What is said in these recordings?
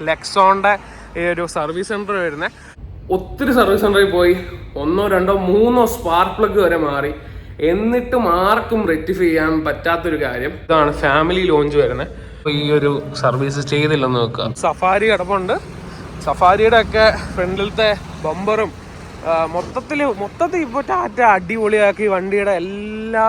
ലെക്സോണിന്റെ ഈ ഒരു service centre വരുന്നത് ഒത്തിരി സർവീസ് സെന്ററിൽ പോയി. ഒന്നോ രണ്ടോ മൂന്നോ സ്പാർക്ക് പ്ലഗ് വരെ മാറി. എന്നിട്ടും ആർക്കും റെക്ടിഫൈ ചെയ്യാൻ പറ്റാത്തൊരു കാര്യം. ഇതാണ് ഫാമിലി ലോഞ്ച് വരുന്നത് ഈ ഒരു സർവീസ് ചെയ്തില്ലെന്ന് നോക്കുക സഫാരി കിടപ്പുണ്ട്. സഫാരിയുടെ ഒക്കെ ഫ്രണ്ടിലത്തെ ബമ്പറും മൊത്തത്തിൽ മൊത്തത്തിൽ ഇപ്പോൾ ടാറ്റ അടിപൊളിയാക്കി വണ്ടിയുടെ എല്ലാ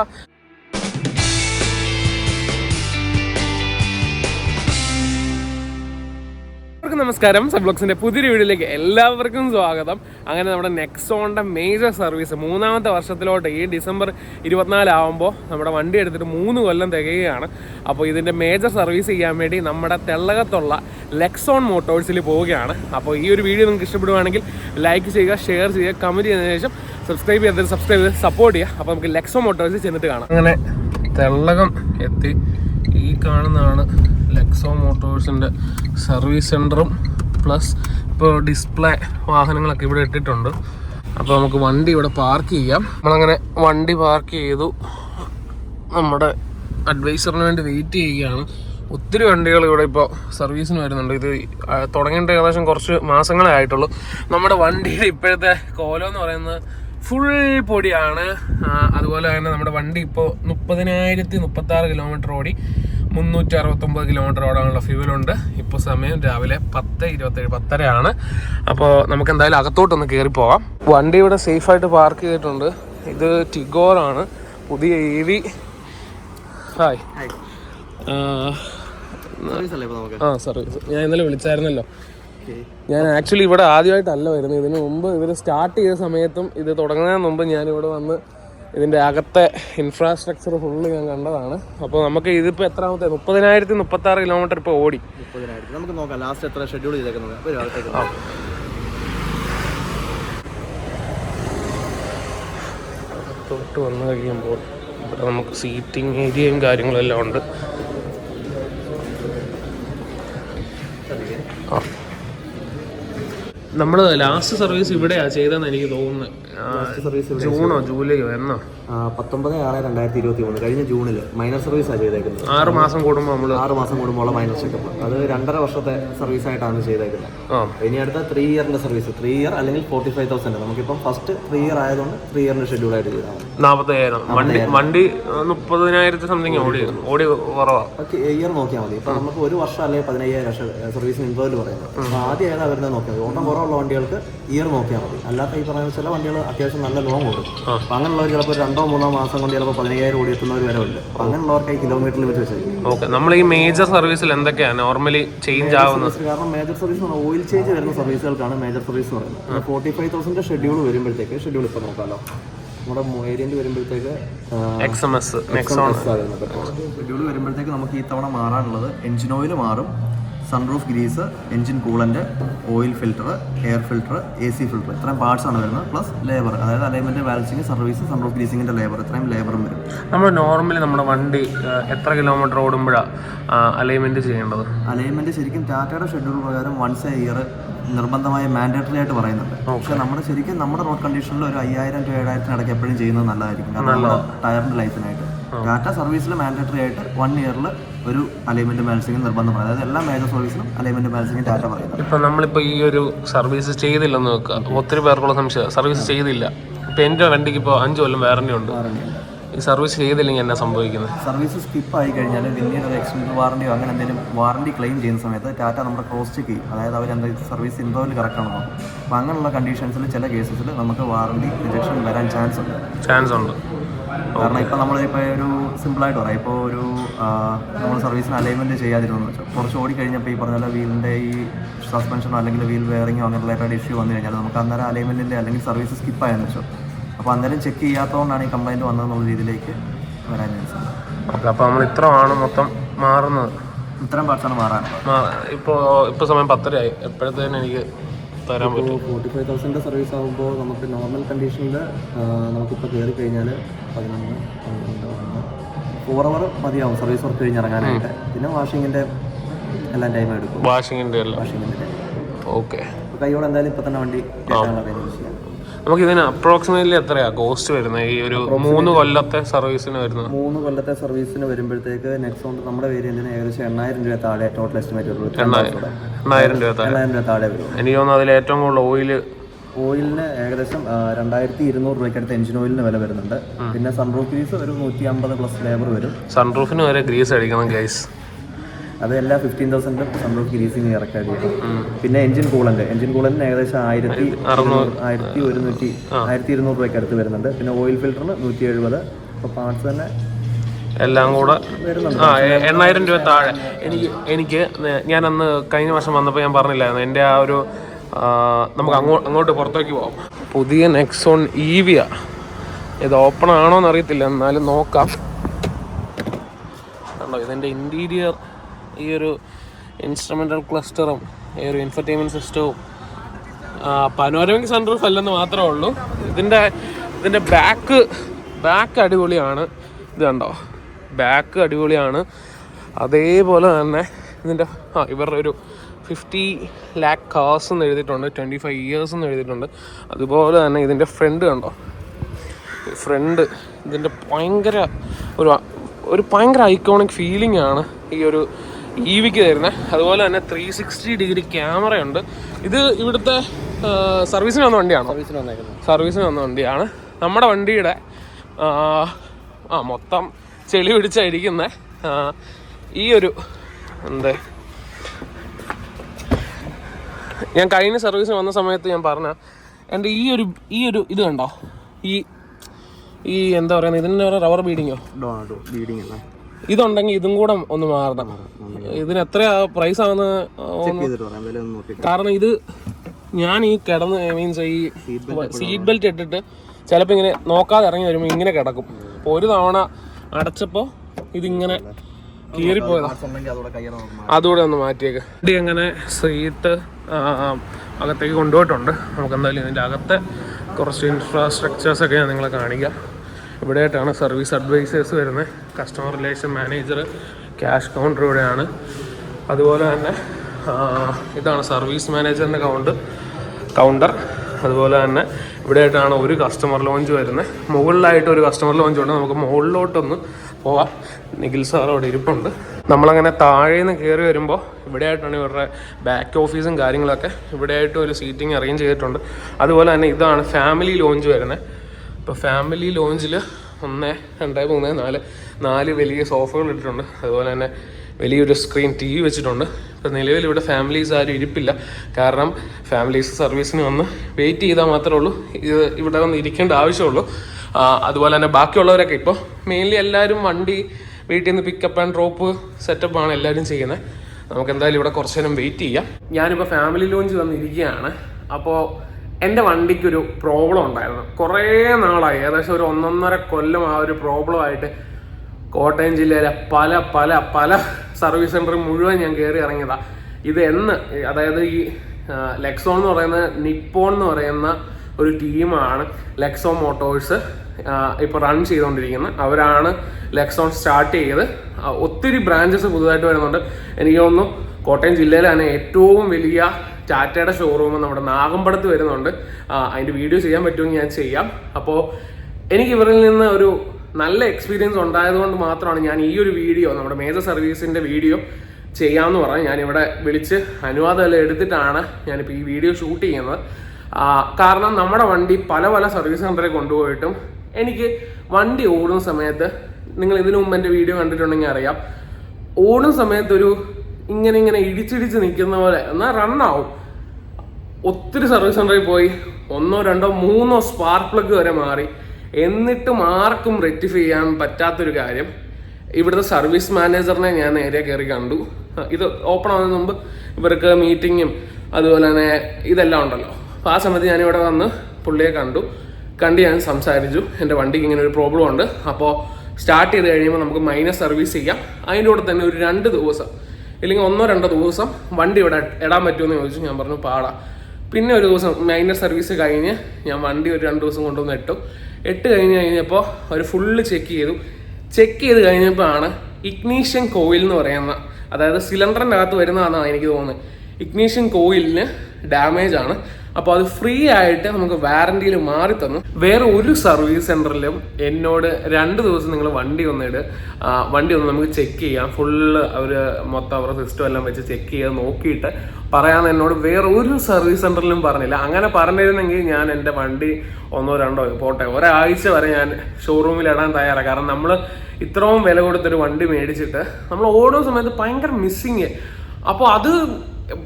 എല്ലാവർക്കും നമസ്കാരം. സബ്ലോക്സിന്റെ പുതിയൊരു വീഡിയോയിലേക്ക് എല്ലാവർക്കും സ്വാഗതം. അങ്ങനെ നമ്മുടെ നെക്സോണിന്റെ മേജർ സർവീസ് മൂന്നാമത്തെ വർഷത്തിലോട്ട് ഈ ഡിസംബർ ഇരുപത്തിനാലാവുമ്പോൾ നമ്മുടെ വണ്ടി എടുത്തിട്ട് മൂന്ന് കൊല്ലം തികയുകയാണ്. അപ്പോൾ ഇതിന്റെ മേജർ സർവീസ് ചെയ്യാൻ വേണ്ടി നമ്മുടെ തെള്ളകത്തുള്ള ലെക്സോൺ മോട്ടോഴ്സിൽ പോവുകയാണ്. അപ്പോൾ ഈ ഒരു വീഡിയോ നിങ്ങൾക്ക് ഇഷ്ടപ്പെടുവാണെങ്കിൽ ലൈക്ക് ചെയ്യുക ഷെയർ ചെയ്യുക കമന്റ് ചെയ്തതിനു ശേഷം സബ്സ്ക്രൈബ് ചെയ്തത് സബ്സ്ക്രൈബ് ചെയ്ത് സപ്പോർട്ട് ചെയ്യുക. അപ്പോൾ നമുക്ക് ലെക്സോ മോട്ടോഴ്സിൽ ചെന്നിട്ട് കാണാം. അങ്ങനെ തെള്ളകം എത്തി ഈ കാണുന്നതാണ് ലെക്സോ മോട്ടോഴ്സിന്റെ സർവീസ് സെന്ററും പ്ലസ് ഇപ്പോൾ ഡിസ്പ്ലേ വാഹനങ്ങളൊക്കെ ഇവിടെ ഇട്ടിട്ടുണ്ട്. അപ്പോൾ നമുക്ക് വണ്ടി ഇവിടെ പാർക്ക് ചെയ്യാം. നമ്മളങ്ങനെ വണ്ടി പാർക്ക് ചെയ്തു. നമ്മുടെ അഡ്വൈസറിന് വേണ്ടി വെയിറ്റ് ചെയ്യുകയാണ്. ഒത്തിരി വണ്ടികൾ ഇവിടെ ഇപ്പോൾ സർവീസിന് വരുന്നുണ്ട്. ഇത് തുടങ്ങേണ്ട ഏകദേശം കുറച്ച് മാസങ്ങളെ ആയിട്ടുള്ളൂ. നമ്മുടെ വണ്ടിയുടെ ഇപ്പോഴത്തെ കോലം എന്ന് പറയുന്നത് ഫുൾ പൊടിയാണ് അതുപോലെ തന്നെ നമ്മുടെ വണ്ടി ഇപ്പോൾ മുപ്പതിനായിരത്തി മുപ്പത്തി ആറ് കിലോമീറ്റർ ഓടി മുന്നൂറ്റി അറുപത്തൊമ്പത് കിലോമീറ്റർ ഓടാനുള്ള ഫ്യൂവലുണ്ട് ഇപ്പോൾ സമയം രാവിലെ പത്ത് ഇരുപത്തേഴ് പത്തരയാണ്. അപ്പോൾ നമുക്ക് എന്തായാലും അകത്തോട്ടൊന്ന് കയറി പോവാം. വണ്ടി ഇവിടെ സേഫായിട്ട് പാർക്ക് ചെയ്തിട്ടുണ്ട്. ഇത് ടിഗോറാണ്. പുതിയ എ വി ഹായ് ആ സർവീസ് ഞാൻ ഇന്നലെ വിളിച്ചായിരുന്നല്ലോ. ഞാൻ ആക്ച്വലി ഇവിടെ ആദ്യമായിട്ടല്ല വരുന്നത്. ഇതിന് മുമ്പ് ഇവർ സ്റ്റാർട്ട് ചെയ്ത സമയത്തും ഇത് തുടങ്ങുന്നതിന് മുമ്പ് ഞാൻ ഇവിടെ വന്ന് ഇതിന്റെ അകത്തെ ഇൻഫ്രാസ്ട്രക്ചർ ഫുള്ള് ഞാൻ കണ്ടതാണ്. അപ്പോൾ നമുക്ക് ഇതിപ്പോൾ എത്രാമത്തെ? മുപ്പതിനായിരത്തി മുപ്പത്തി ആറ് കിലോമീറ്റർ ഇപ്പോൾ ഓടി. മുപ്പതിനായിരത്തി. നമുക്ക് നോക്കാം ലാസ്റ്റ് എത്ര ഷെഡ്യൂൾ ചെയ്തേക്കുന്നത്? തൊട്ട് വന്നു കഴിയുമ്പോൾ ഇവിടെ നമുക്ക് സീറ്റിംഗ് ഏരിയയും കാര്യങ്ങളെല്ലാം ഉണ്ട്. ആ. നമ്മൾ ലാസ്റ്റ് സർവീസ് ഇവിടെയാണ് ചെയ്തതെന്ന് എനിക്ക് തോന്നുന്നത് ജൂണോ ജൂലൈയോ എന്നോ? പത്തൊമ്പത് ആറ് രണ്ടായിരത്തി ഇരുപത്തി മൂന്ന് കഴിഞ്ഞ ജൂണിൽ മൈനർ സർവീസാണ് ചെയ്തേക്കുന്നത്. ആറ് മാസം കൂടുമ്പോൾ നമ്മൾ ആറ് മാസം കൂടുമ്പോൾ മൈനർ ചെക്കപ്പ് അത് രണ്ടര വർഷത്തെ സർവീസ് ആയിട്ടാണ് ചെയ്തേക്കുന്നത്. ഇനി അടുത്ത ത്രീ ഇയറിന്റെ സർവീസ് ത്രീ ഇയർ അല്ലെങ്കിൽ ഫോർട്ടി ഫൈവ് തൗസൻഡ് നമുക്കിപ്പം ഫസ്റ്റ് ത്രീ ഇയർ ആയതുകൊണ്ട് ത്രീ ഇയറിന്റെ ഷെഡ്യൂൾ ആയിട്ട് ചെയ്താൽ നാൽപ്പത്തയ്യായിരം വണ്ടി വണ്ടി മുപ്പതിനായിരത്തി സംതിങ് ഓടി ഓടി കുറവാ. ഓക്കെ ഇയർ നോക്കിയാൽ മതി. ഇപ്പൊ നമുക്ക് ഒരു വർഷം അല്ലെങ്കിൽ പതിനയ്യായിരം സർവീസിന് ഇന്റർവെൽ പറയുന്നത്. ആദ്യം ഏതാ വരുന്നത് നോക്കിയാൽ മതി. ഓട്ടം കുറവുള്ള വണ്ടികൾക്ക് ഇയർ നോക്കിയാൽ മതി. അല്ലാത്ത ഈ പറയുന്ന ചില വണ്ടികൾ അത്യാവശ്യം നല്ല ലോങ് കൊടുക്കും. അപ്പം അങ്ങനെയുള്ളവർ ചിലപ്പോൾ രണ്ടോ മൂന്നോ മാസം കൊണ്ട് ചിലപ്പോൾ പതിനയ്യായിരം ഓടി എത്തുന്നവർ വരെ ഉണ്ട്. അപ്പം അങ്ങനെയുള്ളവർക്ക് ഈ കിലോമീറ്ററിൽ ലിമിറ്റ് വെച്ചിരിക്കും. ഓക്കെ. നമ്മൾ ഈ മേജർ സർവീസിൽ എന്തൊക്കെയാണ് നോർമലി ചേഞ്ച് ആവുന്നത്? കാരണം മേജർ സർവീസ് എന്ന് പറഞ്ഞാൽ ഓയിൽ ചേഞ്ച് വരുന്ന സർവീസുകൾക്കാണ് മേജർ സർവീസ് എന്ന് പറയുന്നത്. ഫോർട്ടി ഫൈവ് തൗസൻഡ് ഷെഡ്യൂൾ വരുമ്പോഴത്തേക്ക് ഷെഡ്യൂൾ ഇപ്പോൾ നോക്കാമല്ലോ നമ്മുടെ ഏരിയയിൽ വരുമ്പോഴത്തേക്ക് X M S Nexon schedule വരുമ്പോഴത്തേക്ക് നമുക്ക് ഈ തവണ മാറാനുള്ളത് എഞ്ചിൻ ഓയിൽ മാറും. Sunroof grease engine coolant oil filter air filter A C filter ഇത്രയും പാർട്സ് ആണ് വരുന്നത്. പ്ലസ് ലേബർ അതായത് അലൈൻമെന്റ് ബാലൻസിങ് സർവീസ് സൺറൂഫ് ഗ്രീസിങ്ങിന്റെ ലേബർ ഇത്രയും ലേബറും വരും. നമ്മൾ നോർമലി നമ്മുടെ വണ്ടി എത്ര കിലോമീറ്റർ ഓടുമ്പോഴാണ് അലൈൻമെന്റ് ചെയ്യേണ്ടത്? അലൈൻമെന്റ് ശരിക്കും ടാറ്റയുടെ ഷെഡ്യൂൾ പ്രകാരം വൺസ് എ ഇയർ നിർബന്ധമായി മാൻഡേറ്ററി ആയിട്ട് പറയുന്നുണ്ട്. പക്ഷെ നമ്മുടെ ശരിക്കും നമ്മുടെ റോഡ് കണ്ടീഷനിൽ ഒരു അയ്യായിരം ടു ഏഴായിരത്തിന് ഇടയ്ക്ക് എപ്പോഴും ചെയ്യുന്നത് നല്ലതായിരിക്കും. കാരണം ടയറിന്റെ ലൈഫിനായിട്ട് ടാറ്റ സർവീസിൽ മാൻഡേറ്ററി ആയിട്ട് വൺ ഇയറിൽ ഒരു അലൈൻമെന്റ് ബാലൻസിങ് നിർബന്ധമാണ്. അതായത് എല്ലാ മേജർ സർവീസിനും അലൈൻമെന്റ് ബാലൻസിംഗ് ഡാറ്റ പറയുന്നത് ഇപ്പം നമ്മളിപ്പോ ഈ ഒരു സർവീസ് ചെയ്തില്ലെന്ന് വെക്കുക. ഒത്തിരി പേർക്കുള്ള സംശയം. സർവീസ് ചെയ്തില്ല. ഇപ്പം എന്റെ വണ്ടിക്ക് ഇപ്പോൾ അഞ്ച് കൊല്ലം വാറണ്ടി ഉണ്ട്. ഈ സർവീസ് ചെയ്തില്ലെങ്കിൽ എന്നാ സംഭവിക്കുന്നത്? സർവീസ് സ്കിപ്പ് ആയി കഴിഞ്ഞാൽ പിന്നീട് ഒരു എക്സ്റ്റൻഡ് വാറണ്ടിയോ അങ്ങനെ എന്തെങ്കിലും വാറണ്ടി ക്ലെയിം ചെയ്യുന്ന സമയത്ത് ടാറ്റ നമ്മുടെ ക്രോസ് ചെക്ക് ചെയ്യും. അതായത് അവർ എന്താ സർവീസ് ഇൻവോൾവ് കറക്റ്റ് ആണോ? അപ്പൊ അങ്ങനെയുള്ള കണ്ടീഷൻസിൽ ചില കേസസിൽ നമുക്ക് വാറണ്ടി റിജക്ഷൻ വരാൻ ചാൻസ് ഉണ്ട്. ചാൻസ് ഉണ്ട്. കാരണം ഇപ്പം നമ്മളിപ്പോൾ ഒരു സിമ്പിളായിട്ട് പറയാം. ഇപ്പോൾ ഒരു നമ്മൾ സർവീസിന് അലൈൻമെന്റ് ചെയ്യാതിരുന്നു. വെച്ചാൽ കുറച്ച് ഓടിക്കഴിഞ്ഞപ്പോൾ ഈ പറഞ്ഞ പോലെ വീലിന്റെ ഈ സസ്പെൻഷനോ അല്ലെങ്കിൽ വീൽ വെയറിങ്ങോ അങ്ങനെ റിലേറ്റഡ് ഇഷ്യൂ വന്നു കഴിഞ്ഞാൽ നമുക്ക് അന്നേരം അലൈൻമെന്റിന്റെ അല്ലെങ്കിൽ സർവീസ് സ്കിപ്പായെന്ന് വെച്ചോ. അപ്പോൾ അന്നേരം ചെക്ക് ചെയ്യാത്തതുകൊണ്ടാണ് ഈ കംപ്ലൈന്റ് വന്നതെന്നുള്ള രീതിയിലേക്ക് വരാൻ ചാൻസ് ഓക്കെ അപ്പോൾ നമ്മൾ ഇത്രമാണ് മൊത്തം മാറുന്നത്. ഇത്രയും പാർട്സാണ് മാറാൻ. ഇപ്പോൾ ഇപ്പോൾ സമയം പത്തരയായി. എപ്പോഴത്തേനും എനിക്ക് തരാൻ പറ്റും. ഫോർട്ടി ഫൈവ് തൗസൻഡ് സർവീസ് ആകുമ്പോൾ നമുക്ക് നോർമൽ കണ്ടീഷനിൽ നമുക്കിപ്പോൾ കയറി കഴിഞ്ഞാൽ പതിനൊന്ന് പന്ത്രണ്ട് ഒന്ന് ഫോർ അവർ മതിയാവും സർവീസ് വർക്ക് കഴിഞ്ഞ് ഇറങ്ങാനായിട്ട്. പിന്നെ വാഷിങ്ങിന്റെ എല്ലാം ടൈം എടുക്കും. വാഷിങ്ങിന്റെ എല്ലാം. വാഷിങ്ങിന്റെ ഓക്കെ കൈയോടെ എന്തായാലും ഇപ്പം തന്നെ വണ്ടി നമുക്ക് ഇതിന് അപ്രോക്സിമേറ്റ്ലി എത്രയാ കോസ്റ്റ് വരുന്നത്? ഈ ഒരു മൂന്ന് കൊല്ലത്തെ സർവീസിന് വരുന്നത്? മൂന്ന് കൊല്ലത്തെ സർവീസിന് വരുമ്പോഴത്തേക്ക് നെക്സ്റ്റ് നമ്മുടെ വേരിയന്റിന് ഏകദേശം എണ്ണായിരം രൂപ താഴെ ടോട്ടൽ എസ്റ്റിമേറ്റ് എണ്ണായിരം. രൂപ. എണ്ണായിരം രൂപ എണ്ണായിരം രൂപ താഴെ വരും. എനിക്ക് തോന്നുന്നു അതിൽ ഏറ്റവും കൂടുതൽ ഓയിൽ ഓയിലിന് ഏകദേശം രണ്ടായിരത്തി ഇരുന്നൂറ് രൂപയ്ക്ക് അടുത്ത് എഞ്ചിൻ ഓയിലിന് വില വരുന്നുണ്ട്. പിന്നെ സൺറൂഫ് ഗ്രീസ് ഒരു നൂറ്റി അമ്പത് പ്ലസ് ലേബർ വരും. സൺറൂഫിന് വരെ ഗ്രീസ് അടിക്കണം ഗൈസ് അത് എല്ലാ ഫിഫ്റ്റീൻ തൗസൻഡും സൺറൂഫ് ഗ്രീസിന് ഇറക്കാടി പിന്നെ എഞ്ചിൻ കൂളന്റ് എഞ്ചിൻ കൂളന്റിന് ഏകദേശം ആയിരത്തി ആയിരത്തി ഒരുന്നൂറ്റി ആയിരത്തി ഇരുന്നൂറ് രൂപയ്ക്ക് അടുത്ത് വരുന്നുണ്ട്. പിന്നെ ഓയിൽ ഫിൽറ്ററിന് നൂറ്റി എഴുപത് അപ്പോൾ പാർട്സ് തന്നെ എല്ലാം കൂടെ ആ എണ്ണായിരം രൂപ താഴെ. എനിക്ക് എനിക്ക് ഞാൻ അന്ന് കഴിഞ്ഞ വർഷം വന്നപ്പോൾ ഞാൻ പറഞ്ഞില്ലായിരുന്നു. എന്റെ ആ ഒരു നമുക്ക് അങ്ങോട്ട് അങ്ങോട്ട് പുറത്തേക്ക് പോകാം പുതിയ നെക്സോൺ ഈവിയ. ഇത് ഓപ്പൺ ആണോ എന്ന് അറിയത്തില്ല. എന്നാലും നോക്കാം. കണ്ടോ ഇതിന്റെ ഇന്റീരിയർ ഈ ഒരു ഇൻസ്ട്രുമെന്റൽ ക്ലസ്റ്ററും ഈ ഒരു ഇൻഫർടൈൻമെന്റ് സിസ്റ്റവും പനോരമിക് സൺറൂഫ് അല്ലെന്ന് മാത്രമേ ഉള്ളൂ. ഇതിന്റെ ഇതിന്റെ ബാക്ക് ബാക്ക് അടിപൊളിയാണ്. ഇത് കണ്ടോ? ബാക്ക് അടിപൊളിയാണ്. അതേപോലെ തന്നെ ഇതിന്റെ ആ ഇവരുടെ ഒരു ഫിഫ്റ്റി ലാക്ക് കാസ് എന്ന് എഴുതിയിട്ടുണ്ട് ട്വന്റി ഫൈവ് ഇയേഴ്സ് എന്ന് എഴുതിയിട്ടുണ്ട്. അതുപോലെ തന്നെ ഇതിന്റെ ഫ്രണ്ട് കണ്ടോ? ഫ്രണ്ട് ഇതിന്റെ ഭയങ്കര ഒരു ഒരു ഭയങ്കര ഐക്കോണിക് ഫീലിംഗ് ആണ് ഈ ഒരു ഇ വിക്ക് തരുന്നത് അതുപോലെ തന്നെ ത്രീ സിക്സ്റ്റി ഡിഗ്രി ക്യാമറയുണ്ട് ഇത് ഇവിടുത്തെ സർവീസിന് വന്ന വണ്ടിയാണോ? സർവീസിന് വന്നേക്കുന്നത്. സർവീസിന് വന്ന വണ്ടിയാണ്. നമ്മുടെ വണ്ടിയുടെ ആ മൊത്തം ചെളി പിടിച്ചായിരിക്കുന്ന. ഈ ഒരു എന്താ. ഞാൻ കഴിഞ്ഞ സർവീസിന് വന്ന സമയത്ത് ഞാൻ പറഞ്ഞ എന്റെ ഈ ഒരു ഈ ഒരു ഇത് കണ്ടോ? ഈ ഈ എന്താ പറയുന്നത് ഇതിന് പറയുക റബ്ബർ ബീഡിങ്ങോ ബീഡിങ് അല്ലേ? ഇതുണ്ടെങ്കിൽ ഇതും കൂടെ ഒന്ന് മാറണം. ഇതിന് എത്ര പ്രൈസ് നോക്കി കാരണം ഇത് ഞാൻ ഈ കിടന്ന് മീൻസ് ഈ സീറ്റ് ബെൽറ്റ് ഇട്ടിട്ട് ചിലപ്പോൾ ഇങ്ങനെ നോക്കാതെ ഇറങ്ങി വരുമ്പോൾ ഇങ്ങനെ കിടക്കും. അപ്പോൾ ഒരു തവണ അടച്ചപ്പോൾ ഇതിങ്ങനെ കീറിപ്പോയതാ. അതുകൂടെ ഒന്ന് മാറ്റിയേക്ക്. വണ്ടി അങ്ങനെ സീറ്റ് അകത്തേക്ക് കൊണ്ടുപോയിട്ടുണ്ട്. നമുക്ക് എന്തായാലും ഇതിന്റെ അകത്തെ കുറച്ച് ഇൻഫ്രാസ്ട്രക്ചേഴ്സ് ഒക്കെ ഞാൻ നിങ്ങളെ കാണിക്കാം. ഇവിടെയായിട്ടാണ് സർവീസ് അഡ്വൈസേഴ്സ് വരുന്നത്. Customer relation manager cash counter ഇവിടെയാണ്. അതുപോലെ തന്നെ ഇതാണ് സർവീസ് മാനേജറിന്റെ കൗണ്ട് കൗണ്ടർ അതുപോലെ തന്നെ ഇവിടെയായിട്ടാണ് ഒരു കസ്റ്റമർ ലോഞ്ച് വരുന്നത്. മുകളിലായിട്ട് ഒരു കസ്റ്റമർ ലോഞ്ച് ഉണ്ട്. നമുക്ക് മുകളിലോട്ടൊന്ന് പോവാം. നിഖിൽ സാർ അവിടെ ഇരിപ്പുണ്ട്. നമ്മളങ്ങനെ താഴെ നിന്ന് കയറി വരുമ്പോൾ ഇവിടെയായിട്ടാണ് ഇവരുടെ ബാക്ക് ഓഫീസും കാര്യങ്ങളൊക്കെ. ഇവിടെയായിട്ട് ഒരു സീറ്റിംഗ് അറേഞ്ച് ചെയ്തിട്ടുണ്ട്. അതുപോലെ തന്നെ ഇതാണ് ഫാമിലി ലോഞ്ച് വരുന്നത്. ഇപ്പോൾ ഫാമിലി ലോഞ്ചിൽ ഒന്ന് രണ്ട് മൂന്ന് നാല് നാല് വലിയ സോഫകൾ ഇട്ടിട്ടുണ്ട്. അതുപോലെ തന്നെ വലിയൊരു സ്ക്രീൻ ടി വി വെച്ചിട്ടുണ്ട്. ഇപ്പോൾ നിലവിൽ ഇവിടെ ഫാമിലീസ് ആരും ഇരിപ്പില്ല. കാരണം ഫാമിലീസ് സർവീസിന് വന്ന് വെയിറ്റ് ചെയ്താൽ മാത്രമേ ഉള്ളൂ. ഇത് ഇവിടെ വന്ന് ഇരിക്കേണ്ട ആവശ്യമുള്ളൂ. അതുപോലെ തന്നെ ബാക്കിയുള്ളവരൊക്കെ ഇപ്പോൾ മെയിൻലി എല്ലാവരും വണ്ടി വീട്ടിൽ നിന്ന് പിക്കപ്പ് ആൻഡ് ഡ്രോപ്പ് സെറ്റപ്പാണ് എല്ലാവരും ചെയ്യുന്നത്. നമുക്ക് എന്തായാലും ഇവിടെ കുറച്ച് നേരം വെയിറ്റ് ചെയ്യാം. ഞാനിപ്പോൾ ഫാമിലി ലോഞ്ച് വന്നിരിക്കുകയാണ്. അപ്പോൾ എന്റെ വണ്ടിക്കൊരു പ്രോബ്ലം ഉണ്ടായിരുന്നു. കുറേ നാളായി. ഏകദേശം ഒരു ഒന്നൊന്നര കൊല്ലം ആ ഒരു പ്രോബ്ലം ആയിട്ട് കോട്ടയം ജില്ലയിലെ പല പല പല സർവീസ് സെന്റർ മുഴുവൻ ഞാൻ കയറി ഇറങ്ങിയതാ. ഇത് എന്ന് അതായത് ഈ ലെക്സോൺ എന്ന് പറയുന്ന നിപ്പോൺ എന്ന് പറയുന്ന ഒരു ടീമാണ് ലെക്സോ മോട്ടോഴ്സ് ഇപ്പോൾ റൺ ചെയ്തുകൊണ്ടിരിക്കുന്നത് അവരാണ് ലെക്സോൺ സ്റ്റാർട്ട് ചെയ്ത് ഒത്തിരി ബ്രാഞ്ചസ് പുതുതായിട്ട് വരുന്നുണ്ട്. എനിക്ക് തോന്നുന്നു കോട്ടയം ജില്ലയിൽ തന്നെ ഏറ്റവും വലിയ ടാറ്റയുടെ ഷോറൂം നമ്മുടെ നാഗമ്പടത്ത് വരുന്നുണ്ട്. അതിന്റെ വീഡിയോ ചെയ്യാൻ പറ്റുമെങ്കിൽ ഞാൻ ചെയ്യാം. അപ്പോൾ എനിക്ക് ഇവരിൽ നിന്ന് ഒരു നല്ല എക്സ്പീരിയൻസ് ഉണ്ടായതുകൊണ്ട് മാത്രമാണ് ഞാൻ ഈ ഒരു വീഡിയോ നമ്മുടെ മേജർ സർവീസിന്റെ വീഡിയോ ചെയ്യാമെന്ന് പറഞ്ഞ് ഞാനിവിടെ വിളിച്ച് അനുവാദം എല്ലാം എടുത്തിട്ടാണ് ഞാനിപ്പോൾ ഈ വീഡിയോ ഷൂട്ട് ചെയ്യുന്നത്. കാരണം നമ്മുടെ വണ്ടി പല പല സർവീസ് സെന്ററിൽ കൊണ്ടുപോയിട്ടും എനിക്ക് വണ്ടി ഓടുന്ന സമയത്ത് നിങ്ങൾ ഇതിനു മുമ്പ് എന്റെ വീഡിയോ കണ്ടിട്ടുണ്ടെങ്കിൽ അറിയാം ഓടുന്ന സമയത്ത് ഒരു ഇങ്ങനെ ഇങ്ങനെ ഇടിച്ചിടിച്ച് നിൽക്കുന്ന പോലെ എന്നാൽ റണ്ണാവും ഒത്തിരി സർവീസ് സെന്ററിൽ പോയി ഒന്നോ രണ്ടോ മൂന്നോ സ്പാർക്ക് പ്ലഗ് വരെ മാറി. എന്നിട്ടും ആർക്കും റെക്ടിഫൈ ചെയ്യാൻ പറ്റാത്തൊരു കാര്യം. ഇവിടുത്തെ സർവീസ് മാനേജറിനെ ഞാൻ നേരെ കയറി കണ്ടു. ഇത് ഓപ്പൺ ആവുന്നതിന് മുമ്പ് ഇവർക്ക് മീറ്റിങ്ങും അതുപോലെ തന്നെ ഇതെല്ലാം ഉണ്ടല്ലോ. അപ്പോൾ ആ സമയത്ത് ഞാനിവിടെ വന്ന് പുള്ളിയെ കണ്ടു. കണ്ട് ഞാൻ സംസാരിച്ചു. എന്റെ വണ്ടിക്ക് ഇങ്ങനെ ഒരു പ്രോബ്ലം ഉണ്ട്. അപ്പോൾ സ്റ്റാർട്ട് ചെയ്ത് കഴിയുമ്പോൾ നമുക്ക് മൈനസ് സർവീസ് ചെയ്യാം. അതിന്റെ കൂടെ തന്നെ ഒരു രണ്ട് ദിവസം ഇല്ലെങ്കിൽ ഒന്നോ രണ്ടോ ദിവസം വണ്ടി ഇവിടെ ഇടാൻ പറ്റുമെന്ന് ചോദിച്ചു. ഞാൻ പറഞ്ഞു പാടാ. പിന്നെ ഒരു ദിവസം മൈനർ സർവീസ് കഴിഞ്ഞ് ഞാൻ വണ്ടി ഒരു രണ്ട് ദിവസം കൊണ്ടുവന്ന് ഇട്ടു. ഇട്ട് കഴിഞ്ഞ് കഴിഞ്ഞപ്പോൾ അവർ ഫുള്ള് ചെക്ക് ചെയ്തു. ചെക്ക് ചെയ്ത് കഴിഞ്ഞപ്പോൾ ആണ് ഇഗ്നീഷ്യൻ കോയിൽ എന്ന് പറയുന്ന അതായത് സിലിണ്ടറിന്റെ അകത്ത് വരുന്നതാണെന്നാണ് എനിക്ക് തോന്നുന്നത്. ഇഗ്നീഷ്യൻ കോയിലിന് ഡാമേജ് ആണ്. അപ്പോൾ അത് ഫ്രീ ആയിട്ട് നമുക്ക് വാറണ്ടിയിൽ മാറി തന്നു. വേറെ ഒരു സർവീസ് സെന്ററിലും എന്നോട് രണ്ട് ദിവസം നിങ്ങൾ വണ്ടി ഒന്നിട് വണ്ടി ഒന്ന് നമുക്ക് ചെക്ക് ചെയ്യാം. ഫുള്ള് അവർ മൊത്തം അവരുടെ സിസ്റ്റം എല്ലാം വെച്ച് ചെക്ക് ചെയ്ത് നോക്കിയിട്ട് പറയാമെന്ന് എന്നോട് വേറെ ഒരു സർവീസ് സെന്ററിലും പറഞ്ഞില്ല. അങ്ങനെ പറഞ്ഞിരുന്നെങ്കിൽ ഞാൻ എന്റെ വണ്ടി ഒന്നോ രണ്ടോ പോട്ടെ ഒരാഴ്ച വരെ ഞാൻ ഷോറൂമിൽ ഇടാൻ തയ്യാറാണ് കാരണം നമ്മൾ ഇത്രയും വില കൊടുത്തൊരു വണ്ടി മേടിച്ചിട്ട് നമ്മൾ ഓരോ സമയത്ത് ഭയങ്കര മിസ്സിങ് അപ്പോൾ അത്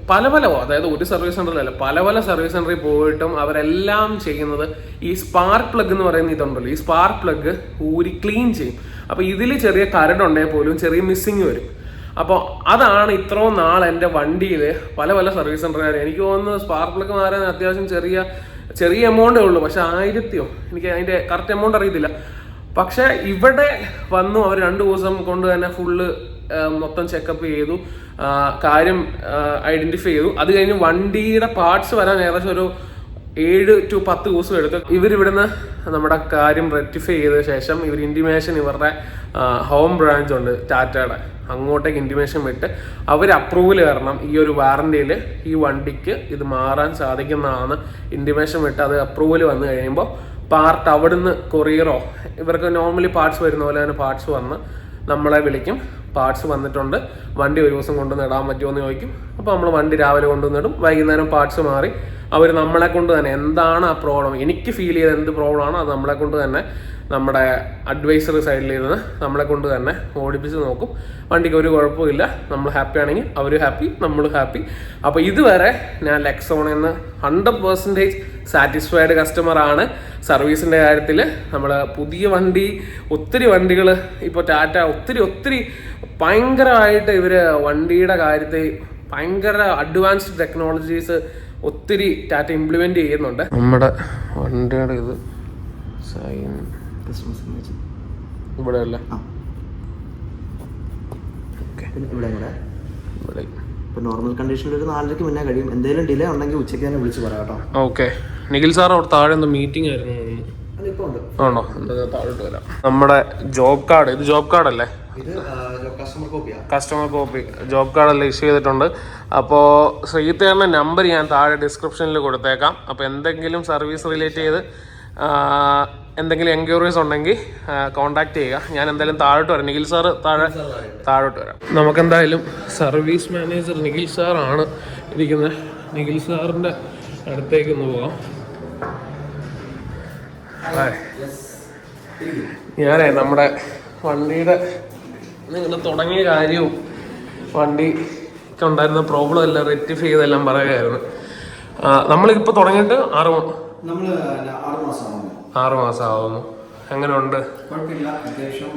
പല പല അതായത് ഒരു സർവീസ് സെന്ററിലല്ല പല പല സർവീസ് സെന്ററിൽ പോയിട്ടും അവരെല്ലാം ചെയ്യുന്നത് ഈ സ്പാർക്ക് പ്ലഗ് എന്ന് പറയുന്ന ഇതുണ്ടല്ലോ ഈ സ്പാർക്ക് പ്ലഗ് ഊരി ക്ലീൻ ചെയ്യും. അപ്പോൾ ഇതിൽ ചെറിയ കരടുണ്ടെങ്കിൽ പോലും ചെറിയ മിസ്സിങ് വരും. അപ്പോൾ അതാണ് ഇത്രയും നാൾ എന്റെ വണ്ടിയിൽ പല പല സർവീസ് സെന്ററുകാർ എനിക്ക് തോന്നുന്നത് സ്പാർക്ക് പ്ലഗ് മാറാൻ അത്യാവശ്യം ചെറിയ ചെറിയ എമൗണ്ടേ ഉള്ളൂ പക്ഷെ ആയിരത്തിയോ? എനിക്ക് അതിന്റെ കറക്റ്റ് എമൗണ്ട് അറിയത്തില്ല. പക്ഷേ ഇവിടെ വന്നു അവർ രണ്ട് ദിവസം കൊണ്ട് തന്നെ ഫുള്ള് മൊത്തം ചെക്കപ്പ് ചെയ്തു. കാര്യം ഐഡന്റിഫൈ ചെയ്തു. അത് കഴിഞ്ഞ് വണ്ടിയുടെ പാർട്സ് വരാൻ ഏകദേശം ഒരു ഏഴ് ടു പത്ത് ദിവസം എടുത്തു. ഇവരിവിടുന്ന് നമ്മുടെ കാര്യം റെക്ടിഫൈ ചെയ്ത ശേഷം ഇവർ ഇന്റിമേഷൻ ഇവരുടെ ഹോം ബ്രാഞ്ച് ഉണ്ട് ടാറ്റയുടെ അങ്ങോട്ടേക്ക് ഇന്റിമേഷൻ വിട്ട് അവർ അപ്രൂവൽ കാരണം ഈ ഒരു വാറണ്ടിയിൽ ഈ വണ്ടിക്ക് ഇത് മാറാൻ സാധിക്കുന്നതാണ്. ഇന്റിമേഷൻ വിട്ട് അത് അപ്രൂവൽ വന്നു കഴിയുമ്പോൾ പാർട്ട് അവിടുന്ന് കൊറിയറോ ഇവർക്ക് നോർമലി പാർട്സ് വരുന്ന പോലെ തന്നെ പാർട്സ് വന്ന് നമ്മളെ വിളിക്കും. പാർട്സ് വന്നിട്ടുണ്ട്. വണ്ടി ഒരു ദിവസം കൊണ്ടുവന്ന് ഇടാൻ പറ്റുമോ എന്ന് ചോദിക്കും. അപ്പോൾ നമ്മൾ വണ്ടി രാവിലെ കൊണ്ടുവന്നിടും വൈകുന്നേരം പാർട്സ് മാറി. അവർ നമ്മളെ കൊണ്ട് തന്നെ എന്താണ് ആ പ്രോബ്ലം എനിക്ക് ഫീൽ ചെയ്ത എന്ത് പ്രോബ്ലം ആണോ അത് നമ്മളെ കൊണ്ട് തന്നെ നമ്മുടെ അഡ്വൈസർ സൈഡിൽ ഇരുന്ന് നമ്മളെ കൊണ്ട് തന്നെ ഓടിപ്പിച്ച് നോക്കും. വണ്ടിക്ക് ഒരു കുഴപ്പമില്ല. നമ്മൾ ഹാപ്പി ആണെങ്കിൽ അവർ ഹാപ്പി നമ്മൾ ഹാപ്പി അപ്പോൾ ഇതുവരെ ഞാൻ ലെക്സോണിൽ നിന്ന് ഹൺഡ്രഡ് പെർസെന്റേജ് സാറ്റിസ്ഫൈഡ് കസ്റ്റമർ ആണ്. സർവീസിന്റെ കാര്യത്തിൽ നമ്മൾ പുതിയ വണ്ടി ഒത്തിരി വണ്ടികൾ ഇപ്പോൾ ടാറ്റ ഒത്തിരി ഒത്തിരി ഭയങ്കരമായിട്ട് ഇവർ വണ്ടിയുടെ കാര്യത്തിൽ ഭയങ്കര അഡ്വാൻസ്ഡ് ടെക്നോളജീസ് ഒത്തിരി ടാറ്റ ഇംപ്ലിമെന്റ് ചെയ്യുന്നുണ്ട്. നമ്മുടെ വണ്ടിയുടെ ഇത് സൈൻ ഇവിടെ അല്ലേ ഇവിടെ ഇവിടെ ഇപ്പോൾ നോർമൽ കണ്ടീഷനിൽ ഒരു നാലരയ്ക്ക് മുന്നേ കഴിയും. എന്തെങ്കിലും ഡിലേ ഉണ്ടെങ്കിൽ ഉച്ചയ്ക്ക് തന്നെ വിളിച്ച് പറയാം കേട്ടോ. ഓക്കെ നിഖിൽ സാർ അവിടെ താഴെ എന്തോ മീറ്റിംഗ് ആയിരുന്നു ആണോ? താഴോട്ട് വരാം. നമ്മുടെ ജോബ് കാർഡ് ഇത് ജോബ് കാർഡ് അല്ലേ? കസ്റ്റമർ കോപ്പി ജോബ് കാർഡ് കാർഡെല്ലാം ഇഷ്യൂ ചെയ്തിട്ടുണ്ട്. അപ്പോൾ ശ്രീതേറിന്റെ നമ്പർ ഞാൻ താഴെ ഡിസ്ക്രിപ്ഷനിൽ കൊടുത്തേക്കാം. അപ്പോൾ എന്തെങ്കിലും സർവീസ് റിലേറ്റ് ചെയ്ത് എന്തെങ്കിലും എൻക്വയറീസ് ഉണ്ടെങ്കിൽ കോൺടാക്ട് ചെയ്യുക. ഞാൻ എന്തായാലും താഴോട്ട് വരാം. നിഖിൽ സാർ താഴെ താഴോട്ട് വരാം. നമുക്കെന്തായാലും സർവീസ് മാനേജർ നിഖിൽ സാറാണ് ഇരിക്കുന്നത്. നിഖിൽ സാറിന്റെ അടുത്തേക്ക് ഒന്ന് പോവാം ഞാനേ നമ്മുടെ വണ്ടിയുടെ നിങ്ങൾ തുടങ്ങിയ കാര്യവും വണ്ടിക്ക് ഉണ്ടായിരുന്ന പ്രോബ്ലം എല്ലാം റെക്ടിഫൈ ചെയ്തെല്ലാം പറയുകയായിരുന്നു. നമ്മളിപ്പോൾ തുടങ്ങിയിട്ട് ആറ് നമ്മൾ ആറ് മാസമാകുന്നു ആറ് മാസം ആവുന്നു എങ്ങനെയുണ്ട്? കുഴപ്പമില്ല. അത്യാവശ്യം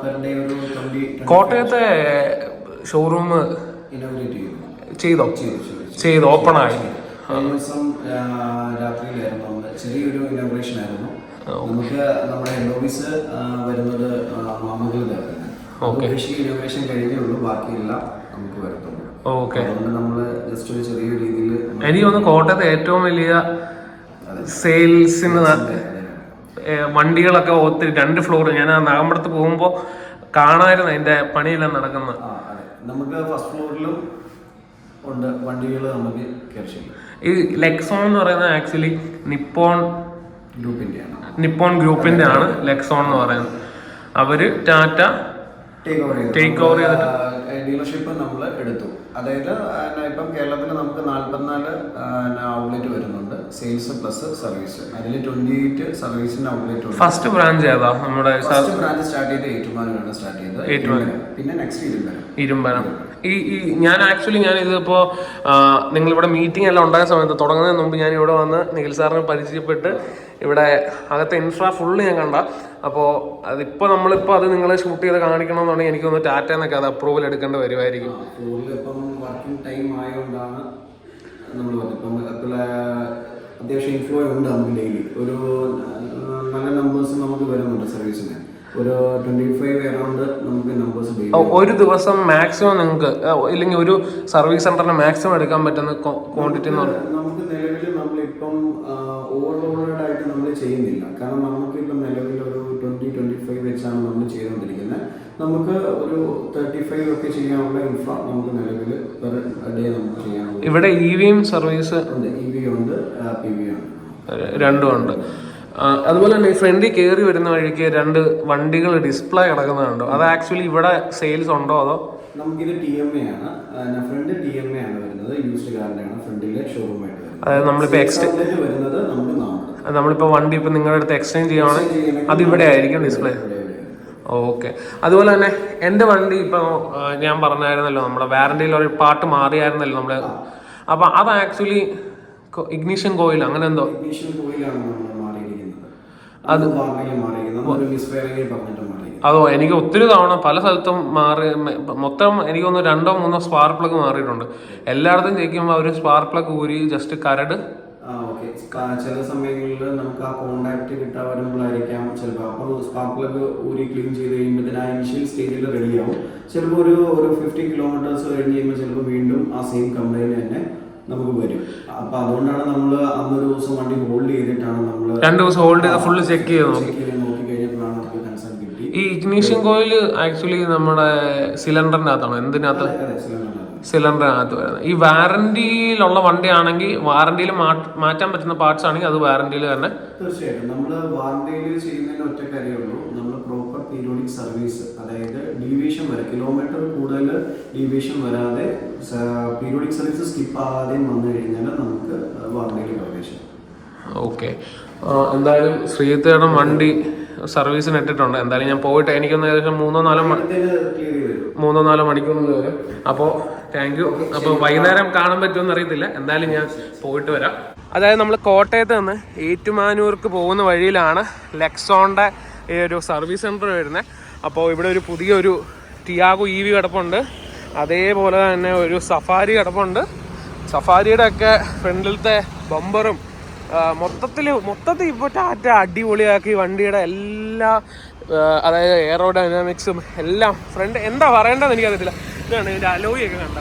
പെർ ഡേ ഒരു കോട്ടയത്തെ ഷോറൂം ഇനോഗ്രേറ്റ് ചെയ്തോ. ചെയ്തു? ഓപ്പൺ ആയി കഴിഞ്ഞ ദിവസം രാത്രിയിലായിരുന്നു ചെറിയൊരു ഇനോഗ്രേഷൻ ആയിരുന്നു. നമുക്ക് നമ്മുടെ ഹെഡ് ഓഫീസ് വരുന്നത് ഒഫീഷ്യൽ ഇനോഗ്രേഷൻ കഴിഞ്ഞേ ഉള്ളൂ. ബാക്കിയെല്ലാം നമുക്ക് വരത്തുള്ളൂ ഓക്കെ. അതുകൊണ്ട് നമ്മൾ ജസ്റ്റ് ഒരു ചെറിയ രീതിയിൽ എനിക്ക് തോന്നുന്നു കോട്ടയത്തെ ഏറ്റവും വലിയ സെയിൽസിന് വണ്ടികളൊക്കെ ഒത്തിരി രണ്ട് ഫ്ലോർ ഞാൻ ആ നാഗമ്പടത്ത് പോകുമ്പോൾ കാണാമായിരുന്നു അതിന്റെ പണിയെല്ലാം നടക്കുന്നത്. നമുക്ക് ഫസ്റ്റ് ഫ്ലോറിലും ഉണ്ട് വണ്ടികൾ നമുക്ക് ഈ ലെക്സോൺ എന്ന് പറയുന്നത് ആക്ച്വലി നിപ്പോൺ ഗ്രൂപ്പിന്റെ ആണ് നിപ്പോൺ ഗ്രൂപ്പിന്റെ ആണ് ലെക്സോൺ എന്ന് പറയുന്നത്. അവർ ടാറ്റ ടേക്ക് ഓവർ ചെയ്തിട്ട്? ഡീലർഷിപ്പ് നമ്മൾ എടുത്തു. അതായത് ഇപ്പം കേരളത്തിൽ നമുക്ക് നാൽപ്പത്തിനാല് ഔട്ട്ലെറ്റ് വരുന്നുണ്ട്. Sales plus service. അതിൽ ട്വന്റി എയ്റ്റ് സർവീസിന്റെ ഔട്ട്ലെറ്റ് ഫസ്റ്റ് ബ്രാഞ്ച് ഏതാ? നമ്മുടെ ഫസ്റ്റ് ബ്രാഞ്ച് സ്റ്റാർട്ട് ചെയ്ത് ഏറ്റുമാനാണ് സ്റ്റാർട്ട് ചെയ്തത്. പിന്നെ നെക്സ്റ്റ് ഇരുമ്പനം. ഇരുമ്പനം. ഈ ഈ ഞാൻ ആക്ച്വലി ഞാൻ ഇതിപ്പോ നിങ്ങളിവിടെ മീറ്റിംഗ് എല്ലാം ഉണ്ടായ സമയത്ത് തുടങ്ങുന്നതിന് മുമ്പ് ഞാൻ ഇവിടെ വന്ന് നിഖിൽ സാറിനെ പരിചയപ്പെട്ട് ഇവിടെ അകത്തെ ഇൻഫ്രാ ഫുള്ള് ഞാൻ കണ്ട. അപ്പോൾ അതിപ്പോൾ നമ്മളിപ്പോൾ അത് നിങ്ങളെ ഷൂട്ട് ചെയ്ത് കാണിക്കണമെന്നുണ്ടെങ്കിൽ എനിക്ക് എനിക്കൊന്ന് ടാറ്റ എന്നൊക്കെ അത് അപ്രൂവൽ എടുക്കേണ്ടി വരുമായിരിക്കും. വർക്കിംഗ് ടൈം ആയതുകൊണ്ടാണ് നമ്മൾ അത്യാവശ്യം ഇൻഫ്ലോ ഉണ്ട് നമുക്ക് ഡെയിലി ഒരു നല്ല നമ്പേഴ്സ് നമുക്ക് വരുന്നുണ്ട് സർവീസിന് ഒരു ട്വന്റി ഫൈവ് അറൗണ്ട് നമുക്ക് നമ്പേഴ്സ് ഒരു ദിവസം മാക്സിമം നിങ്ങൾക്ക് ഇല്ലെങ്കിൽ ഒരു സർവീസ് സെന്ററിന് മാക്സിമം എടുക്കാൻ പറ്റുന്ന ക്വാണ്ടിറ്റി എന്ന് പറഞ്ഞാൽ നമുക്ക് ചെയ്യുന്നില്ല. കാരണം നമുക്ക് ഇപ്പം നിലവിൽ ഒരു ട്വന്റി ട്വന്റി ഫൈവ് വെച്ചാണ് നമ്മൾ ചെയ്തുകൊണ്ടിരിക്കുന്നത്. നമുക്ക് ഒരു തേർട്ടി ഫൈവ് ഒക്കെ ചെയ്യാനുള്ള ഇൻഫ്ര നമുക്ക് നിലവിൽ പെർ ഡേ നമുക്ക് ചെയ്യാനുള്ള ഇവിടെ ഇ വിയും സർവീസ് ഉണ്ട്. ഇ വി ഉണ്ട് പി വി ഉണ്ട്. രണ്ടും ഉണ്ട്. അതുപോലെ തന്നെ ഫ്രണ്ടിൽ കയറി വരുന്ന വഴിക്ക് രണ്ട് വണ്ടികൾ ഡിസ്പ്ലേ കിടക്കുന്നുണ്ടോ. അത് ആക്ച്വലി ഇവിടെ സെയിൽസ് ഉണ്ടോ അതോ? നമുക്കിത് ടി എം എ ആണ്. ഫ്രണ്ട് ടി എം എ ആണ് വരുന്നത്. യൂസ്ഡ് കാറിന്റെ ആണ്. ഫ്രണ്ടിലെ ഷോറൂമായിട്ട് അതായത് നമ്മളിപ്പോ എക്സ്റ്റ് വരുന്നത് നമുക്ക് നാട് നമ്മളിപ്പോൾ വണ്ടി ഇപ്പം നിങ്ങളുടെ അടുത്ത് എക്സ്ചേഞ്ച് ചെയ്യുകയാണെങ്കിൽ അത് ഇവിടെ ആയിരിക്കും ഡിസ്പ്ലേ ഓക്കെ അതുപോലെ തന്നെ എന്റെ വണ്ടി ഇപ്പോൾ ഞാൻ പറഞ്ഞായിരുന്നല്ലോ നമ്മുടെ വാറണ്ടിയിൽ ഒരു പാട്ട് മാറിയായിരുന്നല്ലോ നമ്മൾ അപ്പം അത് ആക്ച്വലി ഇഗ്നീഷൻ കോയിൽ അങ്ങനെ എന്തോ? അത് അതോ എനിക്ക് ഒത്തിരി തവണ പല സ്ഥലത്തും മാറി മൊത്തം എനിക്കൊന്ന് രണ്ടോ മൂന്നോ സ്പാർക്ക് പ്ലഗ് മാറിയിട്ടുണ്ട്. എല്ലായിടത്തും ചോദിക്കുമ്പോൾ അവർ സ്പാർക്ക് പ്ലഗ് ഊരി ജസ്റ്റ് കരട് ചില സമയങ്ങളിൽ നമുക്ക് ആ കോണ്ടാക്ട് കിട്ടാൻ വരുമ്പോഴായിരിക്കാം ചിലപ്പോൾ. അപ്പോൾ സ്പാർക്ക് പ്ലഗ് ഊരി ക്ലീൻ ചെയ്ത് കഴിയുമ്പോൾ ആ ഇനിഷ്യൽ സ്റ്റേജിൽ റെഡിയാവും ചിലപ്പോൾ ഒരു ഒരു ഫിഫ്റ്റി കിലോമീറ്റേഴ്സ് കഴിഞ്ഞ് കഴിയുമ്പോൾ ചിലപ്പോൾ വീണ്ടും ആ സെയിം കംപ്ലൈന്റ് തന്നെ നമുക്ക് വരും. അപ്പോൾ അതുകൊണ്ടാണ് നമ്മൾ അന്നൊരു ദിവസം വണ്ടി ഹോൾഡ് ചെയ്തിട്ടാണ് നമ്മൾ രണ്ട് ദിവസം ഹോൾഡ് ചെയ്ത് ഫുള്ള് ചെക്ക് ചെയ്ത് നോക്കി. ചെക്ക് ചെയ്ത് നോക്കി കഴിഞ്ഞപ്പോഴാണ് നമുക്ക് കൺസേൺ കിട്ടി. ഈ ഇഗ്നീഷ്യൻ കോയിൽ ആക്ച്വലി നമ്മുടെ സിലിണ്ടറിനകത്താണോ എന്തിനകത്ത്? സിലിണ്ടർ സിലിണ്ടറിനകത്ത് വരുന്നത് ഈ വാറണ്ടിയിലുള്ള വണ്ടിയാണെങ്കിൽ വാറന്റിയിൽ മാറ്റാൻ പറ്റുന്ന പാർട്സ് ആണെങ്കിൽ അത് വാറന്റിയിൽ തന്നെ തീർച്ചയായിട്ടും. നമ്മൾ വാറന്റിയിൽ ചെയ്യുന്നതിന് ഒറ്റ കാര്യമുള്ളൂ. നമ്മൾ പ്രോപ്പർ പീരിയോഡിക് സർവീസ് അതായത് ഡീവിയേഷൻ വരെ കിലോമീറ്റർ കൂടുതൽ ഡീവിയേഷൻ വരാതെ പീരിയോഡിക് സർവീസ് സ്കിപ്പ് ആകാതെയും വന്നു കഴിഞ്ഞാൽ നമുക്ക് വാറന്റിയിൽ പ്രവേശനം ഓക്കെ എന്തായാലും ശ്രീത്തേടം വണ്ടി സർവീസിന് ഇട്ടിട്ടുണ്ട്. എന്തായാലും ഞാൻ പോയിട്ട് എനിക്കൊന്ന് ഏകദേശം മൂന്നോ നാലോ മൂന്നോ നാലോ മണിക്കൂറിൽ വരും. അപ്പോൾ താങ്ക് യു. അപ്പോൾ വൈകുന്നേരം കാണാൻ പറ്റുമെന്ന് അറിയത്തില്ല. എന്തായാലും ഞാൻ പോയിട്ട് വരാം. അതായത് നമ്മൾ കോട്ടയത്ത് നിന്ന് ഏറ്റുമാനൂർക്ക് പോകുന്ന വഴിയിലാണ് ലെക്സോണിന്റെ ഒരു സർവീസ് സെന്റർ വരുന്നത് അപ്പോൾ ഇവിടെ ഒരു പുതിയൊരു ടിയാഗോ ഇ വി കിടപ്പുണ്ട്. അതേപോലെ തന്നെ ഒരു സഫാരി കിടപ്പുണ്ട്. സഫാരിയുടെ ഒക്കെ ഫ്രണ്ടിലത്തെ ബമ്പറും മൊത്തത്തിൽ മൊത്തത്തിൽ ഇപ്പോൾ ടാറ്റ അടിപൊളിയാക്കി വണ്ടിയുടെ എല്ലാ അതായത് എയറോ ഡൈനാമിക്സും എല്ലാം. ഫ്രണ്ട് എന്താ പറയേണ്ടതെന്ന് എനിക്കറിയത്തില്ല. ഇതാണ് ഇതിന്റെ അലോയൊക്കെ കണ്ട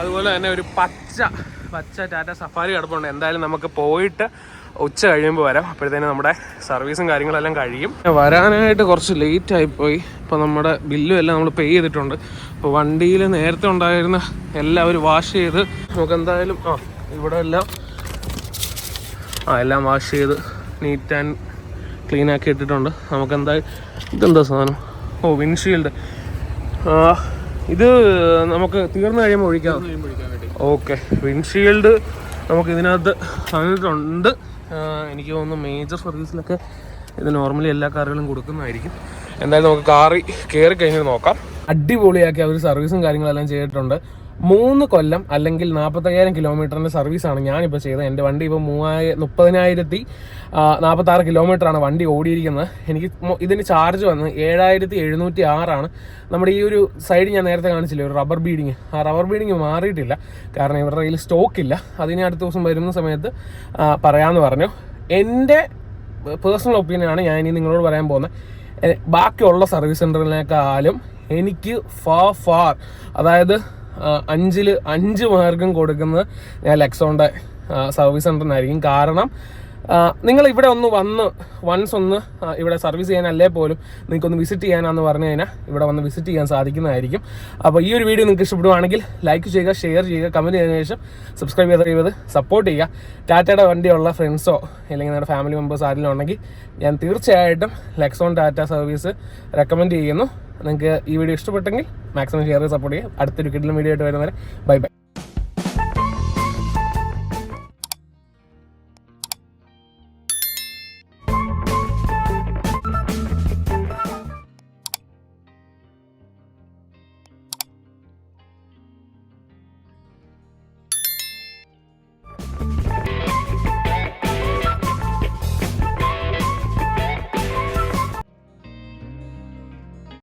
അതുപോലെ തന്നെ ഒരു പച്ച പച്ച ടാറ്റ സഫാരി കിടപ്പുണ്ട്. എന്തായാലും നമുക്ക് പോയിട്ട് ഉച്ച കഴിയുമ്പോൾ വരാം. അപ്പോഴത്തേനും നമ്മുടെ സർവീസും കാര്യങ്ങളെല്ലാം കഴിയും. വരാനായിട്ട് കുറച്ച് ലേറ്റ് ആയിപ്പോയി. ഇപ്പോൾ നമ്മുടെ ബില്ലും എല്ലാം നമ്മൾ പേ ചെയ്തിട്ടുണ്ട്. അപ്പോൾ വണ്ടിയിൽ നേരത്തെ ഉണ്ടായിരുന്ന എല്ലാം അവർ വാഷ് ചെയ്ത് നമുക്ക് എന്തായാലും ആ ഇവിടെ എല്ലാം ആ എല്ലാം വാഷ് ചെയ്ത് നീറ്റ് ആൻഡ് ക്ലീൻ ആക്കി ഇട്ടിട്ടുണ്ട്. നമുക്ക് എന്തായാലും ഇതെന്താ സാധനം? ഓ വിൻഷീൽഡ് ഇത് നമുക്ക് തീർന്നു കഴിയുമ്പോൾ ഒഴിക്കാം. ഓക്കെ. വിൻഷീൽഡ് നമുക്ക് ഇതിനകത്ത് തന്നിട്ടുണ്ട്. എനിക്ക് തോന്നുന്നു മേജർ സർവീസിലൊക്കെ ഇത് നോർമലി എല്ലാ കാറുകളും കൊടുക്കുന്നതായിരിക്കും. എന്തായാലും നമുക്ക് കാറി കയറി കഴിഞ്ഞ് നോക്കാം. അടിപൊളിയാക്കി അവർ സർവീസും കാര്യങ്ങളെല്ലാം ചെയ്തിട്ടുണ്ട്. മൂന്ന് കൊല്ലം അല്ലെങ്കിൽ നാൽപ്പത്തയ്യായിരം കിലോമീറ്ററിന്റെ സർവീസാണ് ഞാനിപ്പോൾ ചെയ്തത്. എന്റെ വണ്ടി ഇപ്പോൾ മൂവായി മുപ്പതിനായിരത്തി നാൽപ്പത്താറ് കിലോമീറ്ററാണ് വണ്ടി ഓടിയിരിക്കുന്നത്. എനിക്ക് ഇതിന് ചാർജ് വന്ന് ഏഴായിരത്തി എഴുന്നൂറ്റി ആറാണ്. നമ്മുടെ ഈ ഒരു സൈഡ് ഞാൻ നേരത്തെ കാണിച്ചില്ല ഒരു റബ്ബർ ബീഡിങ് ആ റബ്ബർ ബീഡിങ് മാറിയിട്ടില്ല. കാരണം ഇവരുടെ കയ്യിൽ സ്റ്റോക്ക് ഇല്ല. അതിന് അടുത്ത ദിവസം വരുന്ന സമയത്ത് പറയാമെന്ന് പറഞ്ഞു. എന്റെ പേഴ്സണൽ ഒപ്പീനിയനാണ് ഞാൻ ഇനി നിങ്ങളോട് പറയാൻ പോകുന്നത് ബാക്കിയുള്ള സർവീസ് സെന്ററിനേക്കാളും എനിക്ക് ഫാ ഫാർ അതായത് ആ, അഞ്ചിൽ അഞ്ച് മാർക്കും കൊടുക്കുന്നത് ഞാൻ ലെക്സോണിന്റെ സർവീസ് സെന്ററിനായിരിക്കും കാരണം നിങ്ങൾ ഇവിടെ ഒന്ന് വന്ന് വൺസ് ഒന്ന് ഇവിടെ സർവീസ് ചെയ്യാനല്ലേ പോലും നിങ്ങൾക്കൊന്ന് വിസിറ്റ് ചെയ്യാനാന്ന് പറഞ്ഞു കഴിഞ്ഞാൽ ഇവിടെ വന്ന് വിസിറ്റ് ചെയ്യാൻ സാധിക്കുന്നതായിരിക്കും. അപ്പോൾ ഈ ഒരു വീഡിയോ നിങ്ങൾക്ക് ഇഷ്ടപ്പെടുവാണെങ്കിൽ ലൈക്ക് ചെയ്യുക ഷെയർ ചെയ്യുക കമന്റ് ചെയ്തതിനു ശേഷം സബ്സ്ക്രൈബ് ചെയ്ത് ചെയ്ത് സപ്പോർട്ട് ചെയ്യുക. ടാറ്റയുടെ വണ്ടിയുള്ള ഫ്രണ്ട്സോ അല്ലെങ്കിൽ നിങ്ങളുടെ ഫാമിലി മെമ്പേഴ്സ് ആരെങ്കിലും ഉണ്ടെങ്കിൽ ഞാൻ തീർച്ചയായിട്ടും ലെക്സോൺ ടാറ്റ സർവീസ് റെക്കമെൻഡ് ചെയ്യുന്നു. നിങ്ങൾക്ക് ഈ വീഡിയോ ഇഷ്ടപ്പെട്ടെങ്കിൽ മാക്സിമം ഷെയർ സപ്പോർട്ട് ചെയ്യുക. അടുത്തൊരു കിഡിലും വീഡിയോ ആയിട്ട് വരുന്നവരെ ബൈ ബൈ.